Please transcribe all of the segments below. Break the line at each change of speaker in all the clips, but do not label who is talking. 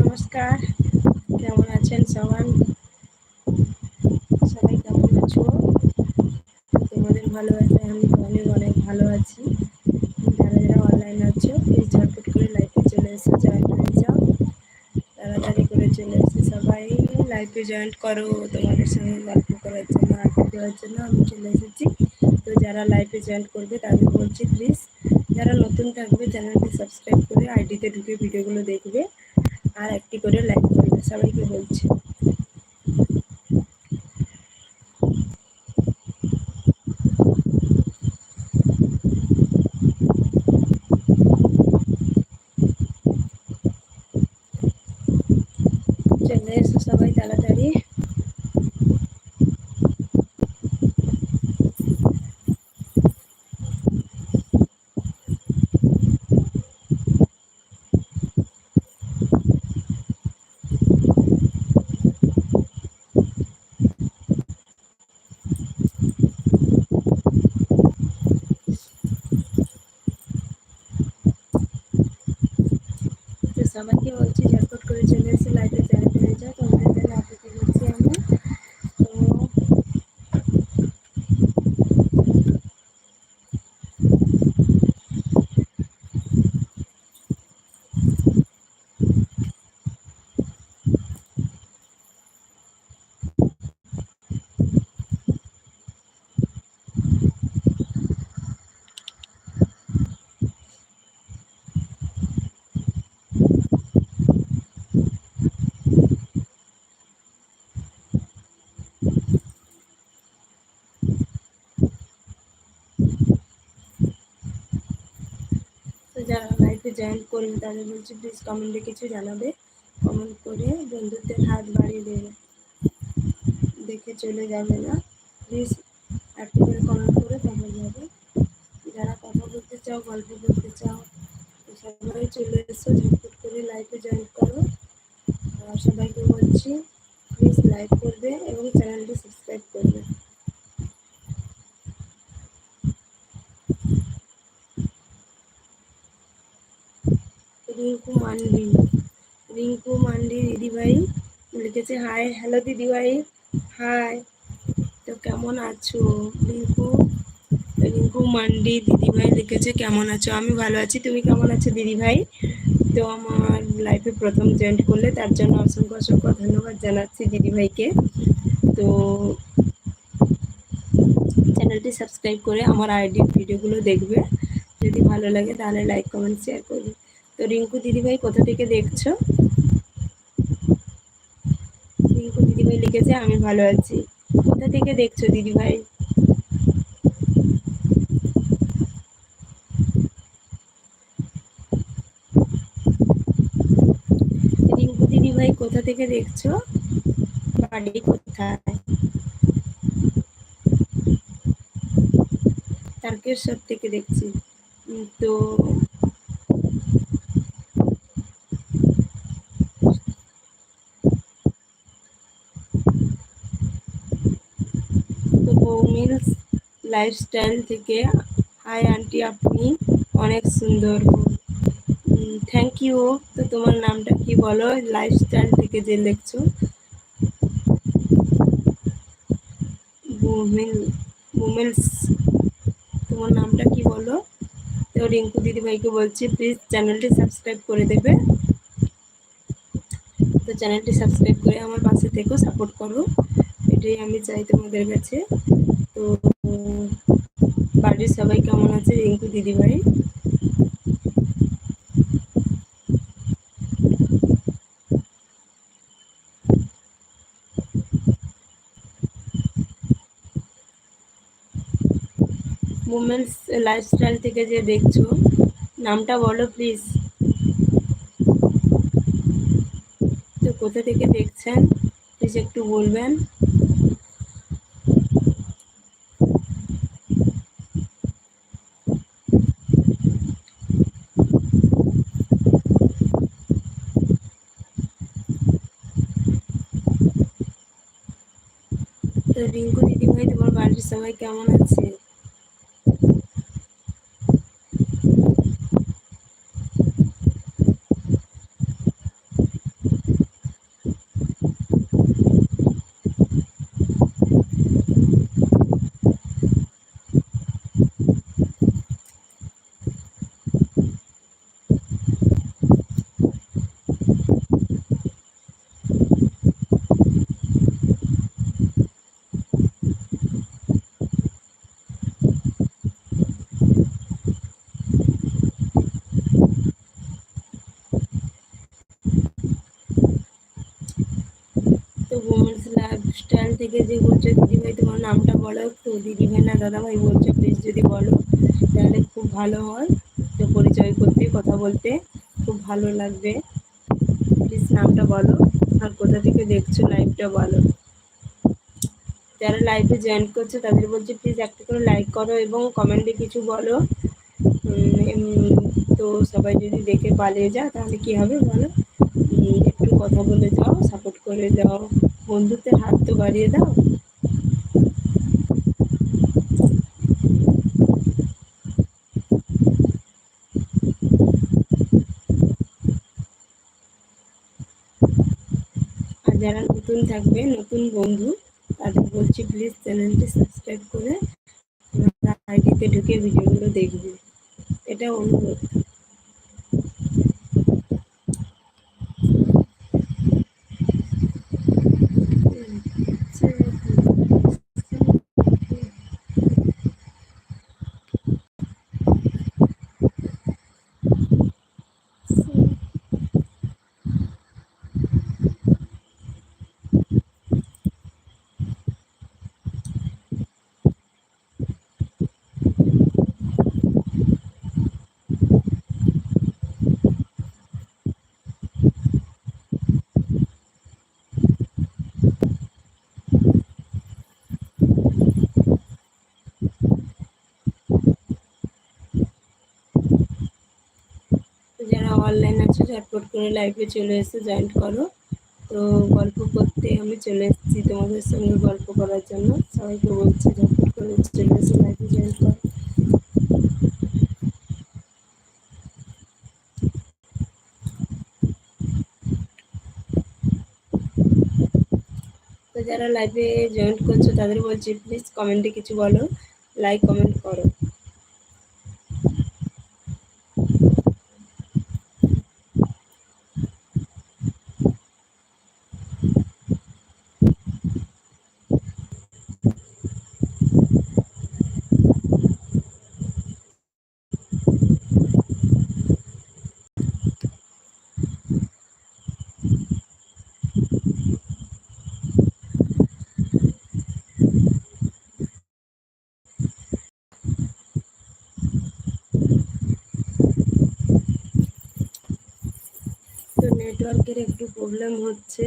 নমস্কার, কেমন আছেন সবাই? সবাই কেমন আছো? তোমাদের ভালোবাসে আমি অনেক অনেক ভালো আছি। যারা যারা অনলাইন আছো প্লিজ ঝটপট করে লাইফে চলে এসে জয়েন হয়ে যাও। তাড়াতাড়ি করে চলে এসে সবাই লাইফে জয়েন করো, তোমাদের সঙ্গে গল্প করার জন্য, আড্ডা দেওয়ার জন্য আমি চলে এসেছি। তো যারা লাইফে জয়েন করবে, তাদের বলছি প্লিজ যারা নতুন থাকবে, চ্যানেলটি সাবস্ক্রাইব করে আইডিতে ঢুকে ভিডিওগুলো দেখবে আর একটি করে লাইক করবে। সবাইকে বলছি চলে এসো সবাই তাড়াতাড়ি তো সবাইকে বলছি ঝটপট করে চলে এসে লাইভে জয়েন হয়ে যাও তোমাদের জন্য অপেক্ষা করছি আমি তো তো যারা লাইফে জয়েন করবে, তাদের বলছি প্লিজ কমেন্টে কিছু জানাবে। কমেন্ট করে বন্ধুত্বের হাত বাড়িয়ে দেবে। দেখে চলে যাবে না। প্লিজ একটু করে কমেন্ট করে তারপর যাবে। যারা কথা বলতে চাও, গল্প করতে চাও সবাই চলে এসো, ঝটপট করে লাইফে জয়েন করো। সবাইকে বলছি প্লিজ লাইক করবে এবং চ্যানেলটি সাবস্ক্রাইব করবে। রিঙ্কু মান্ডি। রিঙ্কু মান্ডি দিদিভাই লিখেছে, হাই, হ্যালো দিদিভাই। হাই। তো কেমন আছো? রিঙ্কু রিঙ্কু মান্ডি দিদিভাই লিখেছে, কেমন আছো? আমি ভালো আছি। তুমি কেমন আছো দিদিভাই? তো আমার লাইফে প্রথম জয়েন করলে, তার জন্য অসংখ্য অসংখ্য ধন্যবাদ জানাচ্ছি দিদিভাইকে। তো চ্যানেলটি সাবস্ক্রাইব করে আমার আইডি ভিডিওগুলো দেখবে। যদি ভালো লাগে তাহলে লাইক কমেন্ট শেয়ার করবে। তো রিঙ্কু দিদিভাই কোথা থেকে দেখছ? রিঙ্কু দিদিভাই লিখেছে, আমি ভালো আছি। কোথা থেকে দেখছ দিদিভাই? রিঙ্কু দিদিভাই কোথা থেকে দেখছ? বাড়ি কোথায়? তারকেশ্বর থেকে দেখছি। তো তো বৌমিলস লাইফস্টাইল থেকে হাই আন্টি আপনি অনেক সুন্দর থ্যাংক ইউ তো তোমার নামটা কি বলো লাইফস্টাইল থেকে যে দেখছ বুমিল বুমিলস তোমার নামটা কি বলো তো রিঙ্কু দিদিভাইকে বলছি প্লিজ চ্যানেলটি সাবস্ক্রাইব করে দেবে তো চ্যানেলটি সাবস্ক্রাইব করে আমার পাশে থেকেও সাপোর্ট করো এটাই আমি চাই তোমাদের কাছে তো বাড়ির সবাই কেমন আছে? রিঙ্কু দিদিভাই? উমেন্স লাইফস্টাইল থেকে যে দেখছ, নামটা বলো প্লিজ তো কোথা থেকে দেখছেন? প্লিজ একটু বলবেন। তো রিঙ্কু দিদিভাই তোমার বাড়ির সবাই কেমন আছে লাইফস্টাইল থেকে যে বলছো, দিদিভাই তোমার নামটা বলো একটু। দিদিভাই না, দাদাভাই বলছো প্লিজ যদি বলো, তাহলে খুব ভালো হয়। তো পরিচয় করতে, কথা বলতে, খুব ভালো লাগবে। প্লিজ নামটা বলো। আর কোথা থেকে দেখছ লাইভটা বলো। যারা লাইভে জয়েন করছে, তাদের বলছি প্লিজ একটা করে লাইক করো এবং কমেন্টে কিছু বলো। তো সবাই যদি দেখে পালিয়ে যায় তাহলে কি হবে বলো? একটু কথা বলে যাও সাপোর্ট করে যাও। বন্ধুত্বের হাত তো বাড়িয়ে দাও। আর যারা নতুন থাকবে, নতুন বন্ধু, তাদের বলছি প্লিজ চ্যানেলটি সাবস্ক্রাইব করে আইডিতে ঢুকে ভিডিওগুলো দেখবে। এটা অনুরোধ। আছে ঝটপট করে লাইভে চলে এসে জয়েন করো। তো গল্প করতে আমি চলে এসেছি তোমাদের সঙ্গে গল্প করার জন্য। সবাইকে বলছি ঝটপট করে চলে এসে লাইভে জয়েন করো। তো যারা লাইভে জয়েন করছ, তাদের বলছি প্লিজ কমেন্টে কিছু বলো লাইক কমেন্ট করো। নেটওয়ার্কের একটু প্রবলেম হচ্ছে।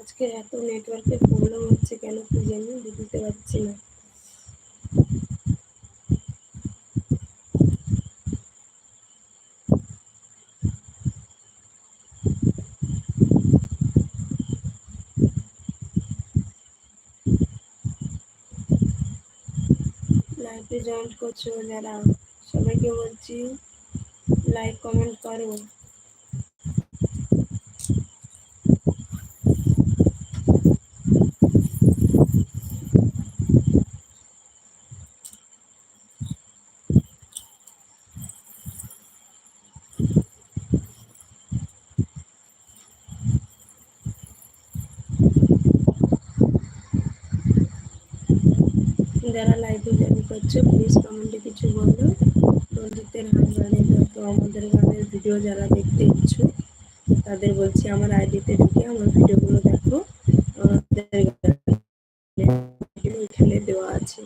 আজকে এত নেটওয়ার্কের প্রবলেম হচ্ছে কেন কি জানি বুঝতে পারছি না। লাইভে জয়েন করছ যারা, সবাইকে বলছি লাইক কমেন্ট করো যারা লাইভে জয়েন করছ প্লিজ কমেন্টে কিছু বলো বন্ধুত্বের হাত বাড়িয়ে তো আমাদের গানের ভিডিও যারা দেখতে ইচ্ছুক, তাদের বলছি আমার আইডিতে ঢুকে আমার ভিডিওগুলো দেখো। আমাদের এখানে দেওয়া আছে।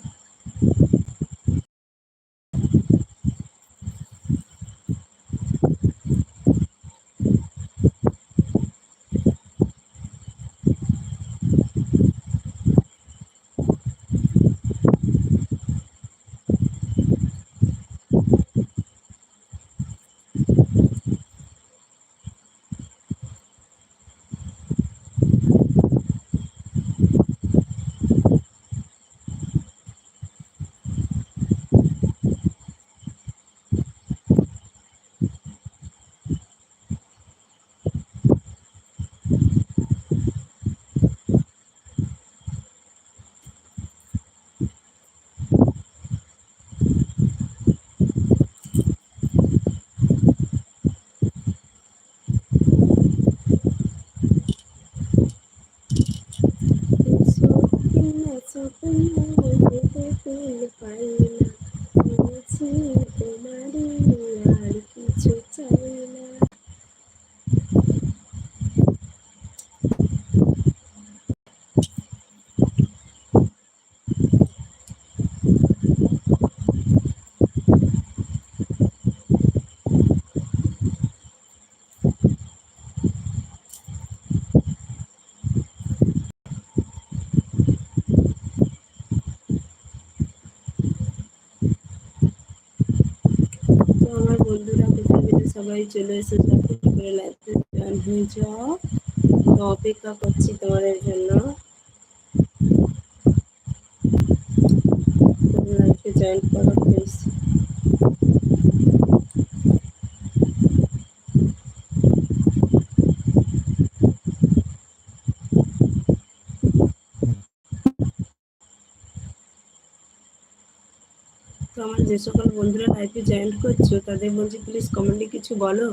我分不清谁是你的怀疑。সবাই চলে এসে ঝটপট করে লাইফে জয়েন হয়ে যাও। অপেক্ষা করছি তোমাদের জন্য। লাইফে জয়েন করো প্লিজ যে সকল বন্ধুরা লাইফে জয়েন করছ তাদের বলছি প্লিজ কমেন্টে কিছু বলো।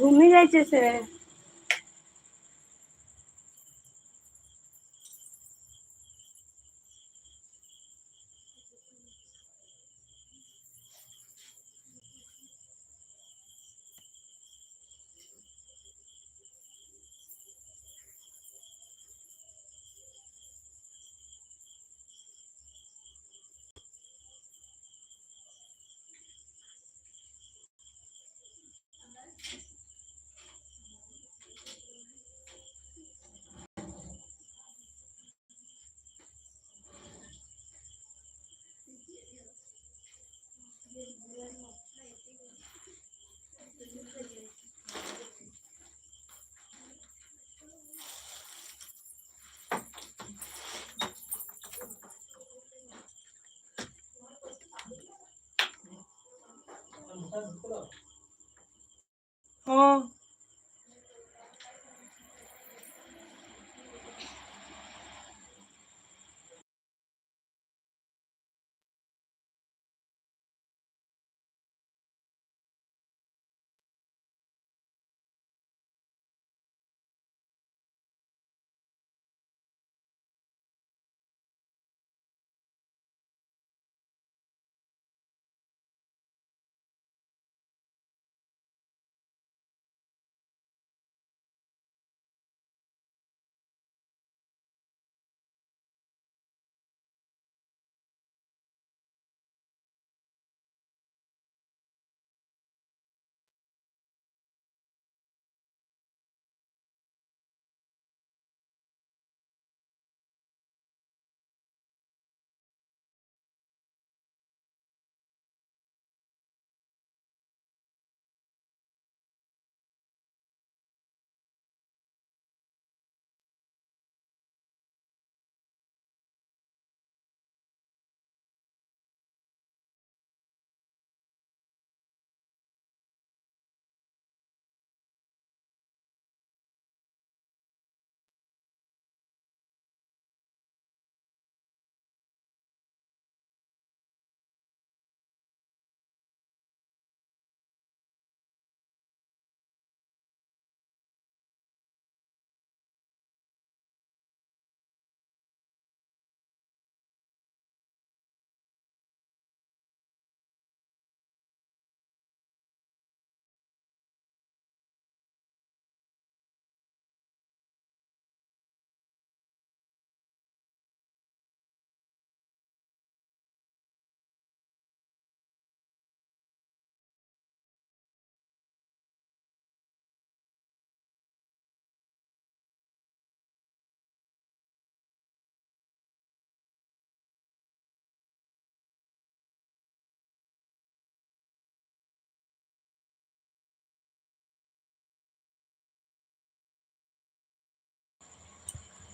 घूमने जाए से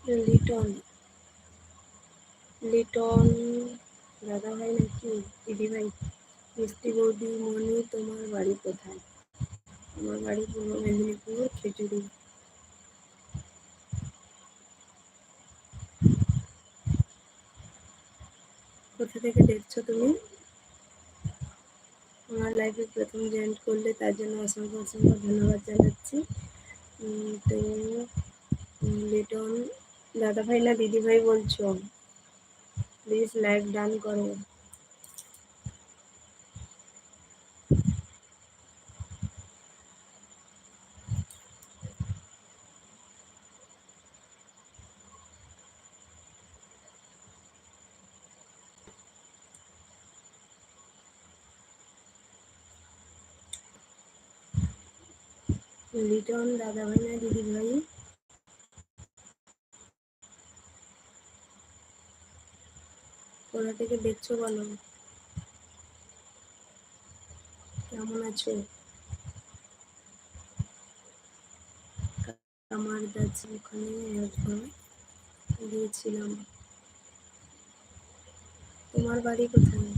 লিটন। লিটন, দাদা ভাই নাকি? দিদি ভাই, মিষ্টি বৌদি, মনি, তোমার বাড়ি কোথায়? আমার বাড়ি পূর্ব মেদিনীপুর খেজুরি কোথা থেকে দেখছ তুমি? আমার লাইফে প্রথম জয়েন করলে তার জন্য অসংখ্য অসংখ্য ধন্যবাদ জানাচ্ছি। তো লিটন দাদা ভাই না দিদি ভাই বলছো? প্লিজ লাইক ডান করো। লিটন দাদা ভাই না দিদি ভাই কোথা থেকে দেখছ বলো? কেমন আছো? আমার দাদি ওখানে একবার গিয়েছিলাম। তোমার বাড়ি কোথায়?